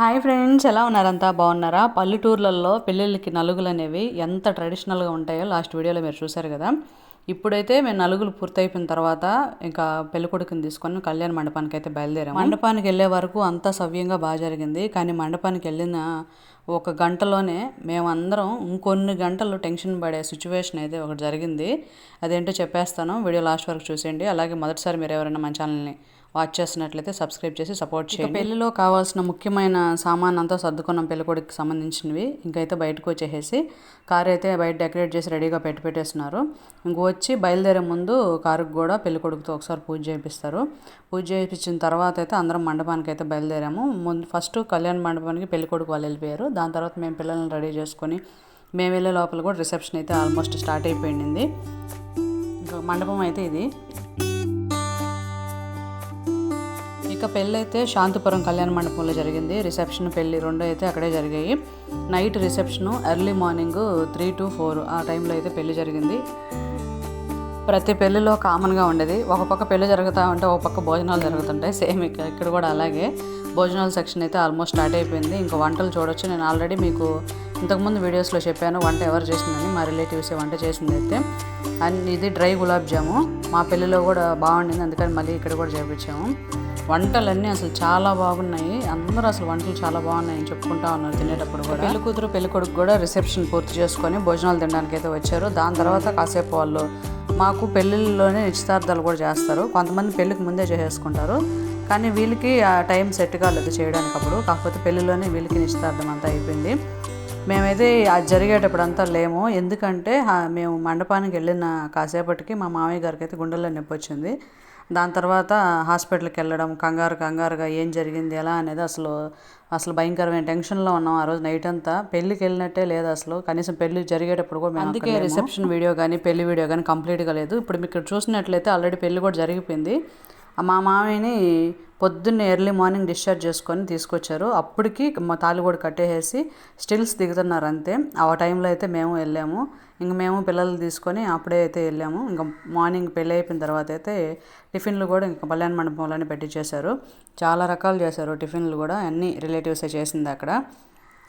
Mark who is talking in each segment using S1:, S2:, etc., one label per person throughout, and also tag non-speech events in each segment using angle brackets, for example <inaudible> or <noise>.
S1: Hi friends ఎలా ఉన్నారంతా? బాగున్నారా? పల్లెటూర్లలో పెళ్ళిళ్ళకి నలుగులు అనేవి ఎంత ట్రెడిషనల్గా ఉంటాయో లాస్ట్ వీడియోలో మీరు చూశారు కదా. ఇప్పుడైతే మేము నలుగులు పూర్తయిపోయిన తర్వాత ఇంకా పెళ్ళికొడుకుని తీసుకొని కళ్యాణ మండపానికి అయితే బయలుదేరాం మండపానికి వెళ్ళే వరకు అంతా సవ్యంగా బాగా జరిగింది. కానీ మండపానికి వెళ్ళిన ఒక గంటలోనే మేమందరం ఇంకొన్ని గంటలు టెన్షన్ పడే సిచ్యువేషన్ అయితే ఒకటి జరిగింది. అదేంటో చెప్పేస్తాను. వీడియో లాస్ట్ వరకు చూసేయండి. అలాగే మొదటిసారి మీరు ఎవరైనా మన ఛానల్ని వాచ్ చేస్తున్నట్లయితే సబ్స్క్రైబ్ చేసి సపోర్ట్ చేయండి. పెళ్ళిలో కావాల్సిన ముఖ్యమైన సామాన్ అంతా సర్దుకున్నాం పెళ్ళికొడుకు సంబంధించినవి. ఇంకైతే బయటకు వచ్చేసేసి కార్ అయితే బయట డెకరేట్ చేసి రెడీగా పెట్టి పెట్టేస్తున్నారు. ఇంక వచ్చి బయలుదేరే ముందు కారుకు కూడా పెళ్ళికొడుకుతో ఒకసారి పూజ చేయిస్తారు పూజ చేయించిన తర్వాత అయితే అందరం మండపానికి అయితే బయలుదేరాము. ముందు ఫస్ట్ కళ్యాణ మండపానికి పెళ్ళికొడుకు వాళ్ళు వెళ్ళిపోయారు. దాని తర్వాత మేము పిల్లల్ని రెడీ చేసుకొని మేము వెళ్ళే లోపల కూడా రిసెప్షన్ అయితే ఆల్మోస్ట్ స్టార్ట్ అయిపోయింది. ఇంకా మండపం అయితే ఇది. ఇక పెళ్ళి అయితే శాంతిపురం కళ్యాణ మండపంలో జరిగింది. రిసెప్షన్ పెళ్ళి రెండు అయితే అక్కడే జరిగాయి. Night reception early morning three to four ఆ టైంలో అయితే పెళ్ళి జరిగింది. ప్రతి పెళ్ళిలో కామన్గా ఉండేది. ఒక పక్క పెళ్ళి జరుగుతూ ఉంటే ఒక పక్క భోజనాలు జరుగుతుంటాయి. సేమ్ ఇక్కడ ఇక్కడ కూడా అలాగే. భోజనాల సెక్షన్ అయితే ఆల్మోస్ట్ స్టార్ట్ అయిపోయింది. ఇంకా వంటలు చూడొచ్చు. నేను ఆల్రెడీ మీకు ఇంతకుముందు వీడియోస్లో చెప్పాను వంట ఎవరు చేసిందని. మా రిలేటివ్సే వంట చేసింది అయితే. అండ్ ఇది డ్రై గులాబ్ జాము. మా పెళ్ళిలో కూడా బాగుండింది. అందుకని మళ్ళీ ఇక్కడ కూడా చేపించాము. వంటలన్నీ అసలు చాలా బాగున్నాయి. అందరూ అసలు వంటలు చాలా బాగున్నాయని చెప్పుకుంటా ఉన్నారు తినేటప్పుడు కూడా. పెళ్ళి కూతురు పెళ్ళి కొడుకు కూడా రిసెప్షన్ పూర్తి చేసుకొని భోజనాలు తినడానికి అయితే వచ్చారు. దాని తర్వాత కాసేపు వాళ్ళు మాకు పెళ్ళిళ్ళలోనే నిశ్చితార్థాలు కూడా చేస్తారు. కొంతమంది పెళ్ళికి ముందే చేసేసుకుంటారు. కానీ వీళ్ళకి ఆ టైం సెట్ కాలేదు చేయడానికి అప్పుడు కాకపోతే పెళ్ళిలోనే వీళ్ళకి నిశ్చితార్థం అంతా అయిపోయింది. మేమైతే అది జరిగేటప్పుడు అంతా లేము. ఎందుకంటే మేము మండపానికి వెళ్ళిన కాసేపటికి మా మామయ్య గారికి అయితే గుండెల్లో నొప్పి వచ్చింది. దాని తర్వాత హాస్పిటల్కి వెళ్ళడం కంగారు కంగారుగా ఏం జరిగింది ఎలా అనేది అసలు అసలు భయంకరమైన టెన్షన్లో ఉన్నాం ఆ రోజు నైట్ అంతా. పెళ్ళికి వెళ్ళినట్టే లేదు అసలు. కనీసం పెళ్ళి జరిగేటప్పుడు కూడా మేము అందుకే రిసెప్షన్ వీడియో కానీ పెళ్ళి వీడియో కానీ కంప్లీట్గా లేదు. ఇప్పుడు మీకు చూసినట్లయితే ఆల్రెడీ పెళ్ళి కూడా జరిగిపోయింది. మా మామయ్యని పొద్దున్నే ఎర్లీ మార్నింగ్ డిశ్చార్జ్ చేసుకొని తీసుకొచ్చారు. అప్పటికి మా తాళి కూడా కట్టేసి స్టిల్స్ దిగుతున్నారు అంతే. ఆ టైంలో అయితే మేము వెళ్ళాము. ఇంక మేము పిల్లలు తీసుకొని అప్పుడే అయితే వెళ్ళాము. ఇంకా మార్నింగ్ పెళ్ళి అయిపోయిన తర్వాత అయితే టిఫిన్లు కూడా ఇంకా కళ్యాణ మండపంలోనే పెట్టించేశారు చాలా రకాలు చేశారు టిఫిన్లు కూడా. అన్ని రిలేటివ్సే చేసింది అక్కడ.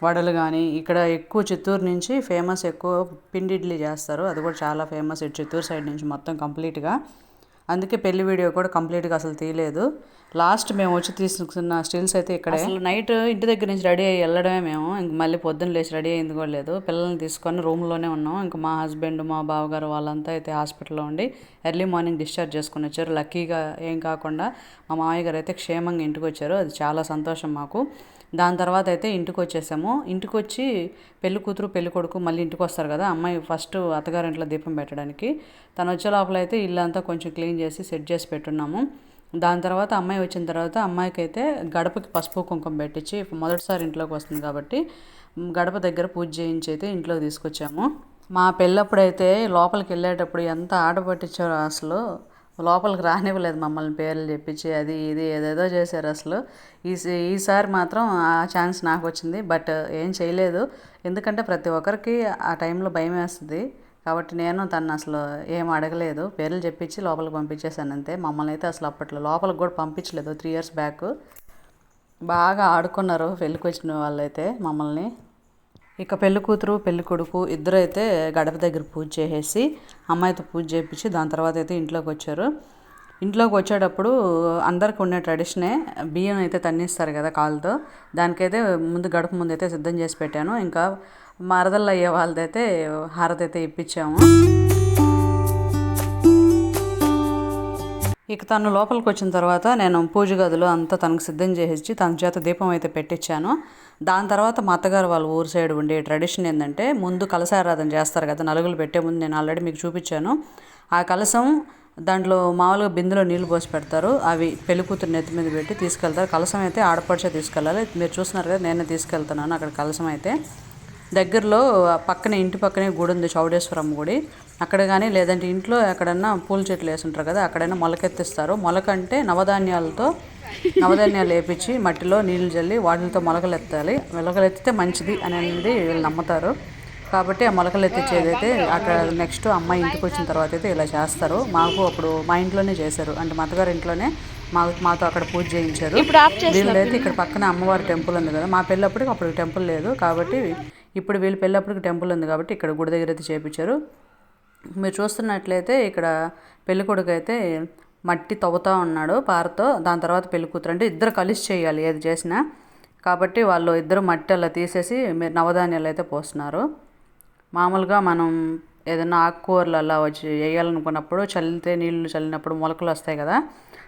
S1: వడలు కానీ ఇక్కడ ఎక్కువ చిత్తూరు నుంచి ఫేమస్ ఎక్కువ పిండి ఇడ్లీ చేస్తారు. అది కూడా చాలా ఫేమస్ ఇటు చిత్తూరు సైడ్ నుంచి మొత్తం కంప్లీట్గా. అందుకే పెళ్ళి వీడియో కూడా కంప్లీట్గా అసలు తీయలేదు. లాస్ట్ మేము వచ్చి తీసుకున్న స్టిల్స్ అయితే ఇక్కడ. అసలు నైట్ ఇంటి దగ్గర నుంచి రెడీ అయ్యి వెళ్ళడమే మేము. ఇంక మళ్ళీ పొద్దున్న లేచి రెడీ అయింది కూడా లేదు. పిల్లల్ని తీసుకొని రూమ్లోనే ఉన్నాం. ఇంకా మా హస్బెండ్ మా బావగారు వాళ్ళంతా అయితే హాస్పిటల్లో ఉండి ఎర్లీ మార్నింగ్ డిశ్చార్జ్ చేసుకుని వచ్చారు. లక్కీగా ఏం కాకుండా మా మామయ్య గారు అయితే క్షేమంగా ఇంటికి వచ్చారు. అది చాలా సంతోషం మాకు. దాని తర్వాత అయితే ఇంటికి వచ్చేసాము ఇంటికి వచ్చి పెళ్ళి కూతురు పెళ్ళి కొడుకు మళ్ళీ ఇంటికి వస్తారు కదా అమ్మాయి ఫస్ట్ అత్తగారింట్లో దీపం పెట్టడానికి. తను వచ్చే లోపల అయితే ఇల్లంతా కొంచెం క్లీన్ చేసి సెట్ చేసి పెట్టున్నాము. దాని తర్వాత అమ్మాయి వచ్చిన తర్వాత అమ్మాయికి అయితే గడపకి పసుపు కుంకుమ పెట్టించి మొదటిసారి ఇంట్లోకి వస్తుంది కాబట్టి గడప దగ్గర పూజ చేయించి అయితే ఇంట్లోకి తీసుకొచ్చాము. మా పెళ్ళప్పుడైతే లోపలికి వెళ్ళేటప్పుడు ఎంత ఆట పట్టించారో అసలు లోపలికి రానివ్వలేదు మమ్మల్ని పేర్లు చెప్పించి అది ఇది ఏదేదో చేశారు అసలు. ఈ ఈసారి మాత్రం ఆ ఛాన్స్ నాకు వచ్చింది బట్ ఏం చేయలేదు. ఎందుకంటే ప్రతి ఒక్కరికి ఆ టైంలో భయం వేస్తుంది. కాబట్టి నేను తను అసలు ఏం అడగలేదు. పేర్లు చెప్పించి లోపలికి పంపించేశాను అంతే. మమ్మల్ని అయితే అసలు అప్పట్లో లోపలికి కూడా పంపించలేదు. Three years back. బాగా ఆడుకున్నారు పెళ్ళికి వచ్చిన వాళ్ళైతే మమ్మల్ని. ఇక పెళ్ళి కూతురు పెళ్ళి కొడుకు ఇద్దరు అయితే గడప దగ్గర పూజ చేసేసి అమ్మాయితో పూజ చేయించి దాని తర్వాత అయితే ఇంట్లోకి వచ్చారు. ఇంట్లోకి వచ్చేటప్పుడు అందరికి ఉండే ట్రెడిషనే బియ్యం అయితే తన్నిస్తారు కదా కాలుతో. దానికైతే ముందు గడప ముందు అయితే సిద్ధం చేసి పెట్టాను. ఇంకా మరదళ్ళు అయ్యే వాళ్ళదైతే హారతి అయితే ఇప్పించాము. ఇక తను లోపలికి వచ్చిన తర్వాత నేను పూజ గదిలో అంతా తనకు సిద్ధం చేసి తన చేత దీపం అయితే పెట్టించాను. దాని తర్వాత మా అత్తగారు వాళ్ళ ఊరు సైడ్ ఉండే ట్రెడిషన్ ఏంటంటే ముందు కలశారాధన చేస్తారు కదా నలుగులు పెట్టే ముందు నేను ఆల్రెడీ మీకు చూపించాను. ఆ కలశం దాంట్లో మామూలుగా బిందులో నీళ్ళు పోసి పెడతారు అవి పెళ్ళికూతురు నెత్తి మీద పెట్టి తీసుకెళ్తారు. కలసం అయితే ఆడపడిచే తీసుకెళ్ళాలి. మీరు చూస్తున్నారు కదా నేనే తీసుకెళ్తున్నాను అక్కడ కలసం అయితే. దగ్గరలో పక్కనే ఇంటి పక్కనే గుడి ఉంది చౌడేశ్వరమ్మ గుడి. అక్కడ కానీ లేదంటే ఇంట్లో ఎక్కడన్నా పూల చెట్లు వేసి ఉంటారు కదా అక్కడైనా మొలకెత్తిస్తారు. మొలక అంటే నవధాన్యాలతో నవధాన్యాలు వేపించి మట్టిలో నీళ్ళు చల్లి వాటితో మొలకలు ఎత్తాలి మొలకలు ఎత్తితే మంచిది అనేది వీళ్ళు నమ్ముతారు. కాబట్టి ఆ మొలకలు ఎత్తిచ్చేది అయితే అక్కడ నెక్స్ట్ అమ్మాయి ఇంటికి వచ్చిన తర్వాత అయితే ఇలా చేస్తారు. మాకు అప్పుడు మా ఇంట్లోనే చేశారు. అంటే మా అత్తగారి ఇంట్లోనే మా మాతో అక్కడ పూజ చేయించారు. వీళ్ళైతే ఇక్కడ పక్కన అమ్మవారి టెంపుల్ ఉంది కదా. మా పెళ్ళప్పటికి అప్పుడు టెంపుల్ లేదు కాబట్టి ఇప్పుడు వీళ్ళ పెళ్ళప్పటికి టెంపుల్ ఉంది కాబట్టి ఇక్కడ గుడి దగ్గర అయితే చేయించారు మీరు చూస్తున్నట్లయితే ఇక్కడ పెళ్ళి కొడుకు అయితే మట్టి తవ్వుతూ ఉన్నాడు పారతో. దాని తర్వాత పెళ్ళి కూతురు అంటే ఇద్దరు కలిసి చేయాలి ఏది చేసినా. కాబట్టి వాళ్ళు ఇద్దరు మట్టి అలా తీసేసి మీరు నవధాన్యాలు అయితే పోస్తున్నారు. మామూలుగా మనం ఏదైనా ఆకుకూరలు అలా వచ్చి వేయాలనుకున్నప్పుడు చల్లితే నీళ్ళు చల్లినప్పుడు మొలకలు వస్తాయి కదా.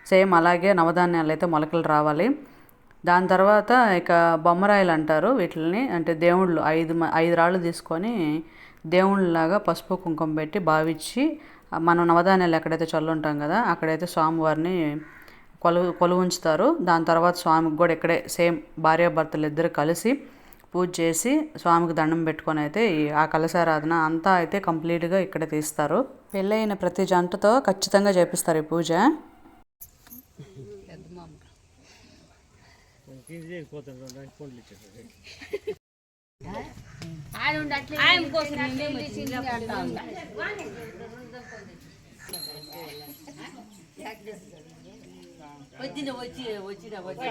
S1: సేమ్ అలాగే నవధాన్యాలు అయితే మొలకలు రావాలి. దాని తర్వాత ఇక బొమ్మరాయిలు అంటారు వీటిని అంటే దేవుళ్ళు ఐదు ఐదు రాళ్ళు తీసుకొని దేవుళ్ళలాగా పసుపు కుంకుమ పెట్టి భావించి మనం నవధాన్యాలు ఎక్కడైతే చల్లుంటాం కదా అక్కడైతే స్వామివారిని కొలువు కొలువు ఉంచుతారు దాని తర్వాత స్వామికి కూడా ఇక్కడే సేమ్ భార్యాభర్తలు ఇద్దరు కలిసి పూజ చేసి స్వామికి దండం పెట్టుకొని అయితే ఆ కలశారాధన అంతా అయితే కంప్లీట్గా ఇక్కడ తీస్తారు. పెళ్ళైన ప్రతి జంటతో ఖచ్చితంగా చేపిస్తారు ఈ పూజ. వచ్చిన వచ్చి వచ్చిన వచ్చి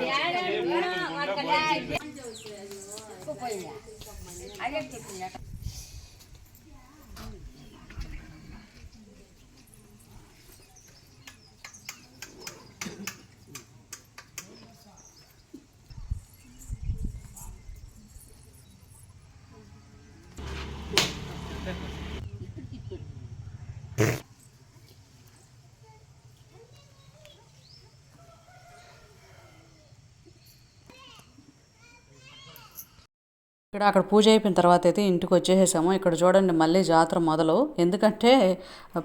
S1: ఇక్కడ అక్కడ పూజ అయిపోయిన తర్వాత అయితే ఇంటికి వచ్చేసేసాము. ఇక్కడ చూడండి మళ్ళీ జాతర మొదలు. ఎందుకంటే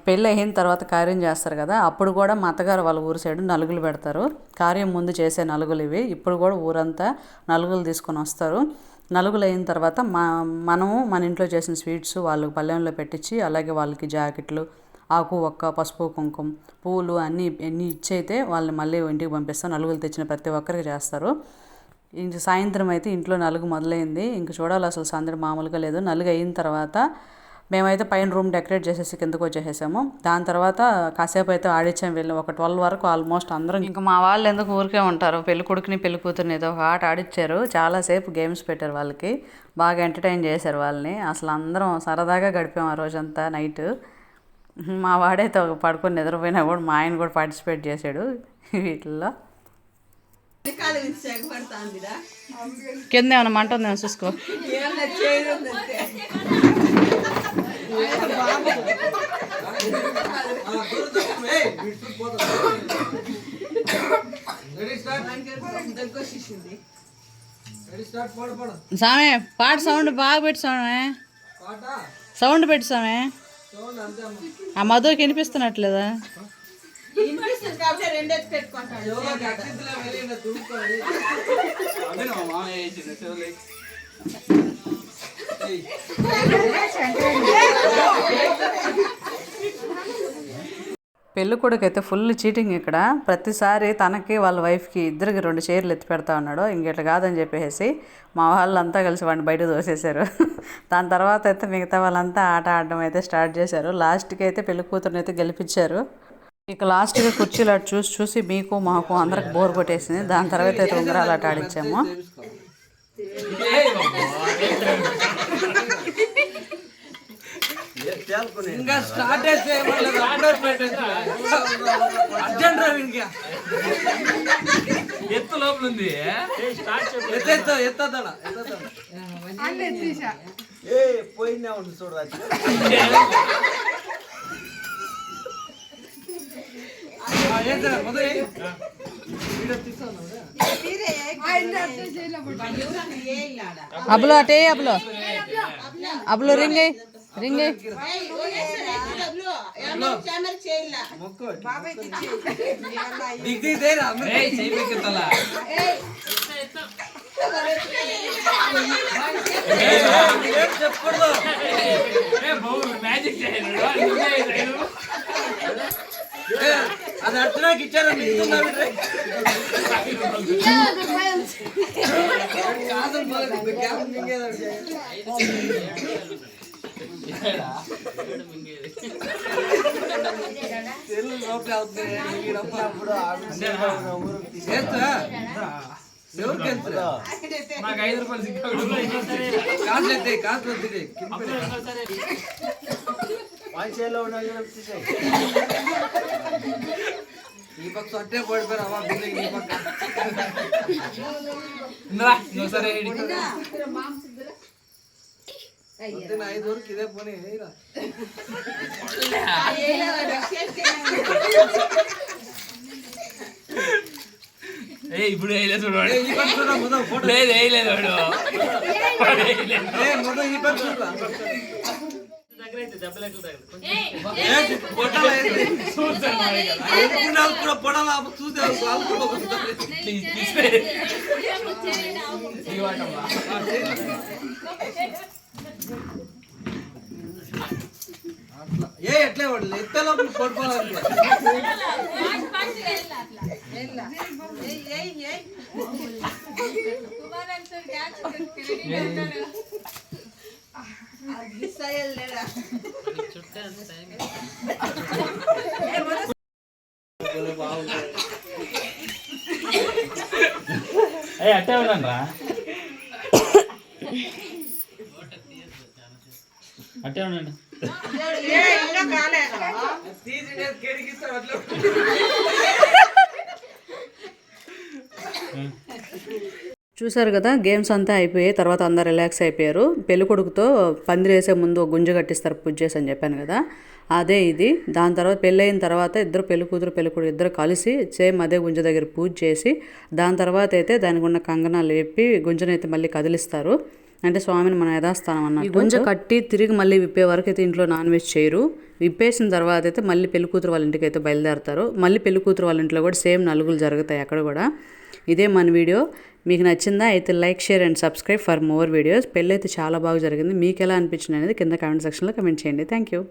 S1: పెళ్ళి అయిన తర్వాత కార్యం చేస్తారు కదా అప్పుడు కూడా మా అత్తగారు వాళ్ళ ఊరు సైడు నలుగులు పెడతారు. కార్యం ముందు చేసే నలుగులు ఇవి. ఇప్పుడు కూడా ఊరంతా నలుగులు తీసుకొని వస్తారు. నలుగులు అయిన తర్వాత మా మనము మన ఇంట్లో చేసిన స్వీట్స్ వాళ్ళకి పల్లెంలో పెట్టించి అలాగే వాళ్ళకి జాకెట్లు ఆకు ఒక్క పసుపు కుంకుమ పూలు అన్నీ అన్నీ ఇచ్చి అయితే వాళ్ళని మళ్ళీ ఇంటికి పంపిస్తాం. నలుగులు తెచ్చిన ప్రతి ఒక్కరికి చేస్తారు. ఇంక సాయంత్రం అయితే ఇంట్లో నలుగు మొదలైంది. ఇంక చూడాలి అసలు సందడి మామూలుగా లేదు. నలుగు అయిన తర్వాత మేమైతే పైన రూమ్ డెకరేట్ చేసేసి కిందకు వచ్చేసేసాము. దాని తర్వాత కాసేపు అయితే ఆడిచ్చాం వెళ్ళి ఒక ట్వెల్వ్ వరకు ఆల్మోస్ట్ అందరం ఇంకా మా వాళ్ళు ఎందుకు ఊరికే ఉంటారు? పెళ్ళి కొడుకుని పెళ్ళి కూతురుని ఏదో ఒక ఆట ఆడిచ్చారు. చాలాసేపు గేమ్స్ పెట్టారు వాళ్ళకి. బాగా ఎంటర్టైన్ చేశారు వాళ్ళని. అసలు అందరం సరదాగా గడిపాం ఆ రోజంతా నైట్. మా వాడైతే ఒక పడుకొని నిద్రపోయినా కూడా మా ఆయన కూడా పార్టిసిపేట్ చేశాడు. <laughs> వీటిల్లో కింద ఏమైనా మంట ఉందేమో చూసుకో. సామే పాట సౌండ్ బాగా పెట్టి సామే. సౌండ్ పెట్టి సామే. ఆ మధుకి వినిపిస్తున్నట్లేదా? పెళ్ళి కొడుకు అయితే ఫుల్ చీటింగ్ ఇక్కడ. ప్రతిసారి తనకి వాళ్ళ వైఫ్కి ఇద్దరికి రెండు చీరలు ఎత్తి పెడతా ఉన్నాడు. ఇంకెట్లా కాదని చెప్పేసి మా వాళ్ళంతా కలిసి వాడిని బయట దోసేశారు దాని తర్వాత అయితే మిగతా వాళ్ళంతా ఆట ఆడడం అయితే స్టార్ట్ చేశారు. లాస్ట్కి అయితే పెళ్ళి కూతురుని అయితే గెలిపించారు. ఇక లాస్ట్గా కుర్చీలు అటు చూసి చూసి మీకు మాకు అందరికి బోర్ కొట్టేసింది. దాని తర్వాత అయితే ఉంగరాలు
S2: ఇంకా స్టార్ట్
S3: ఎత్తు లోపల ఉంది.
S2: ఎత్త ఎత్తదడ
S4: ఏ పోయినా ఉంది
S1: అబ్బులో అటే అబ్బులో అబ్బులో రింగ్ రింగ్
S2: చెప్పకూడదు
S3: మ్యాజిక్ చేయను
S2: ఏ, అది అర్చనకి ఇచ్చారు ఇస్తున్నారు
S3: ಈ ಪಕ್ಕ
S2: ಸೊಟ್ಟೆ ಕೊಡ್ಬೇಡ ಅವ ಬಿಲ್ಲಿಗೆ
S4: ಈ ಪಕ್ಕ. ನೋಸರ ಹಿಡಿ. ಮತ್ತಿನ
S2: ಐದು ವರ್ಕ್ ಇದೆ ಪೋನಿ ಹೇಳ ಏ ಇಬ್ರು ನೋಡು.
S3: ಫೋಟೋ.
S2: ನೋಡು. ಏ వరకు ఇదే పోనీ ఏయ్రా.
S3: ఏ
S2: కూడా పొడలా ఎట్లే వాడు ఎత్తే లోపల పడుకోవాలంటే
S3: ఏ అట్టే ఉన్నాను రా అట్టే ఉండండి
S2: తీసి
S1: చూశారు కదా గేమ్స్ అంతా అయిపోయి తర్వాత అందరు రిలాక్స్ అయిపోయారు. పెళ్ళికొడుకుతో పందిరేసే ముందు గుంజ కట్టిస్తారు పూజ చేసి అని చెప్పాను కదా అదే ఇది. దాని తర్వాత పెళ్ళైన తర్వాత ఇద్దరు పెళ్ళి కూతురు పెళ్ళి ఇద్దరు కలిసి సేమ్ అదే గుంజ దగ్గర పూజ చేసి దాని తర్వాత అయితే దానికి ఉన్న కంగనాలు విప్పి గుంజనైతే మళ్ళీ కదిలిస్తారు. అంటే స్వామిని మనం యథాస్థానం అన్నట్టు. గుంజ కట్టి తిరిగి మళ్ళీ విప్పే వరకు అయితే ఇంట్లో నాన్ వెజ్ చేయరు. విప్పేసిన తర్వాత అయితే మళ్ళీ పెళ్ళి కూతురు వాళ్ళ ఇంటికి అయితే బయలుదేరతారు. మళ్ళీ పెళ్ళి కూతురు వాళ్ళ ఇంట్లో కూడా సేమ్ నలుగులు జరుగుతాయి అక్కడ కూడా. ఇదే మన వీడియో. మీకు నచ్చిందా అయితే like share and subscribe for more videos. పెళ్ళి అయితే చాలా బాగా జరిగింది. మీకు ఎలా అనిపించింది అనేది కింద కామెంట్ సెక్షన్లో కమెంట్ చేయండి. Thank you.